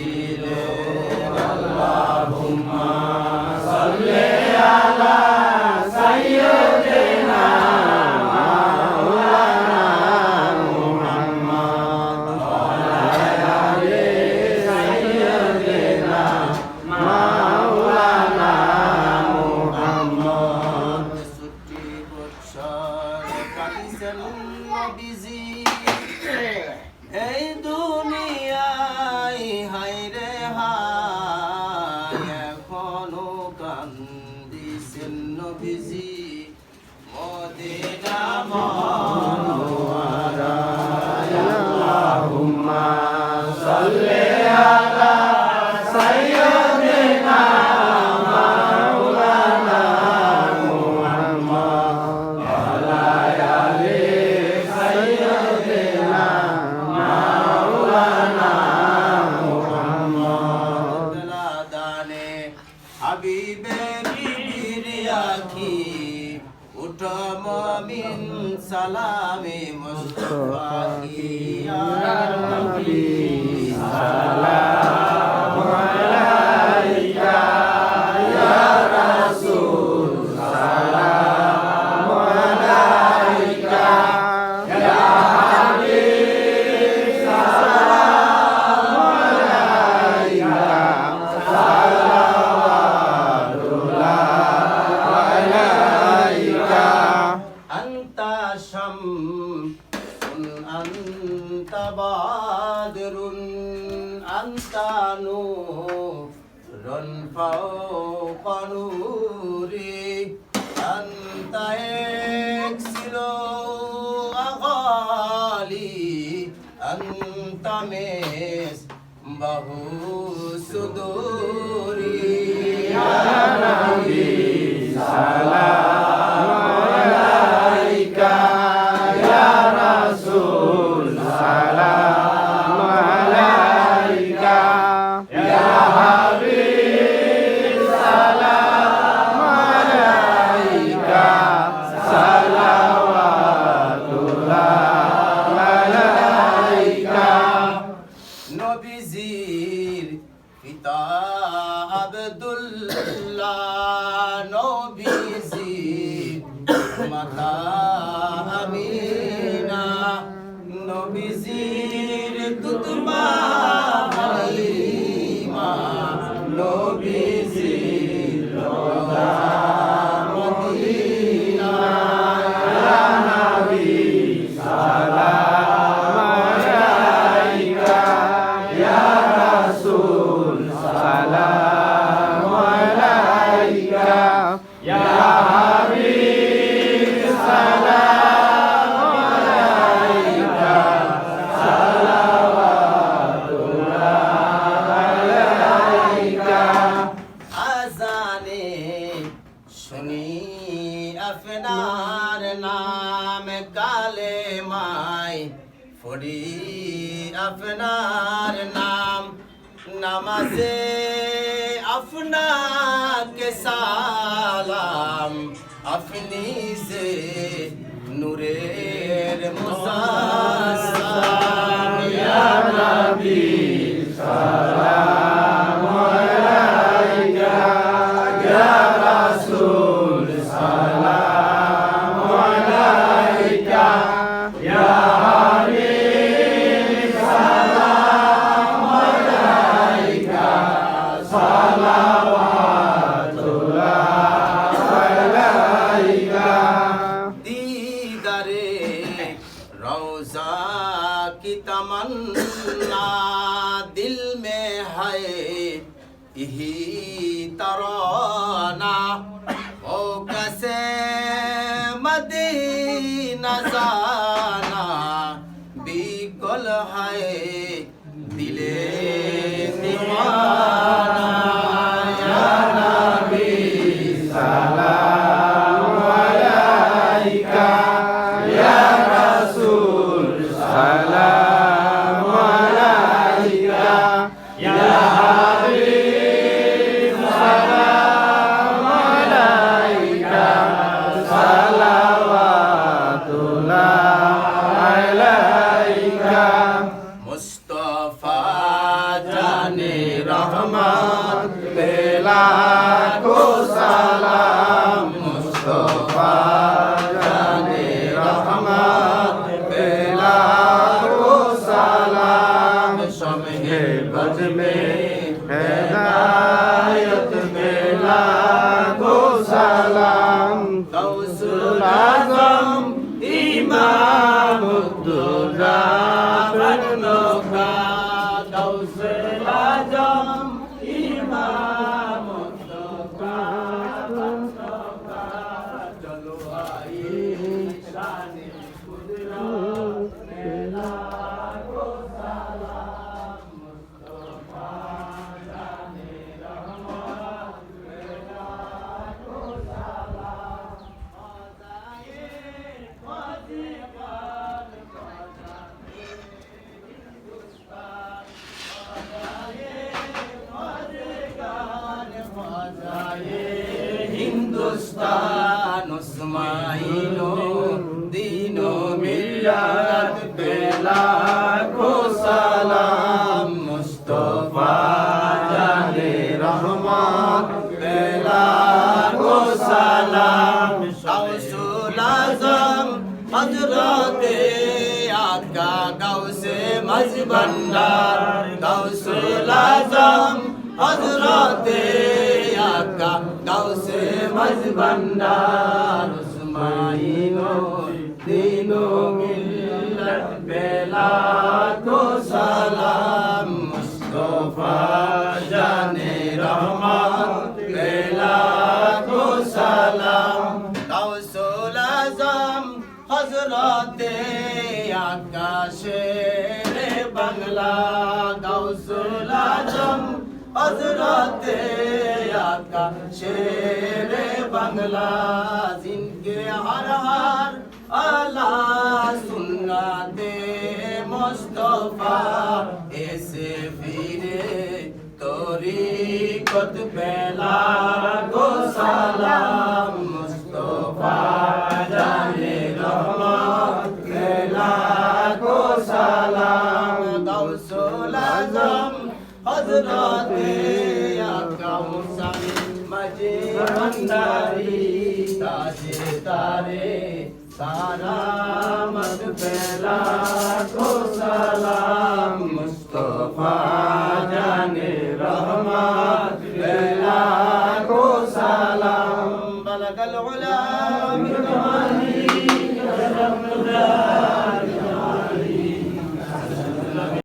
Lord. বদলা فوق نوري أنت يكسل أغالي أنت مس بهو صدوري নবীজির মাতা কালে মাই ফরি আপনার নাম। নামাজে আপনাকে সালাম। আপনি যে নূরের মুসাসাম ইয়া নবী तमन्ना दिल में है यही तराना ओ कैसे मदीना जाना রহমত বেলা কো সালাম। উসমাইনো, দিনো মিল্লাত বেলা কো সালাম, মুস্তফা জানে রহমান বেলা কো সালাম। গাউসুল আজম হযরতে আকা গাউসে মজবন্দার। গাউসুল আজম আকা গাউসে মজবন্দার উসমাইনো দিনো মিল্লাত বেলা কো সালাম মুস্তফা জানে রহমান বেলা কো সালাম। গাউসুল আজম হযরতে আকাশে বাংলা হযরতে আকাশে বাংলা, জিনকে হর হর আলা সুন্নাতে মুস্তফা, এসে ফিরে তরিকত বেলা গো সালাম, মুস্তফা জানে রহমত, বেলা গো সালাম। হযরতে আকা মুসানি মজে ভন্ডারি তাজে তারে সালামত বেলা গো সালাম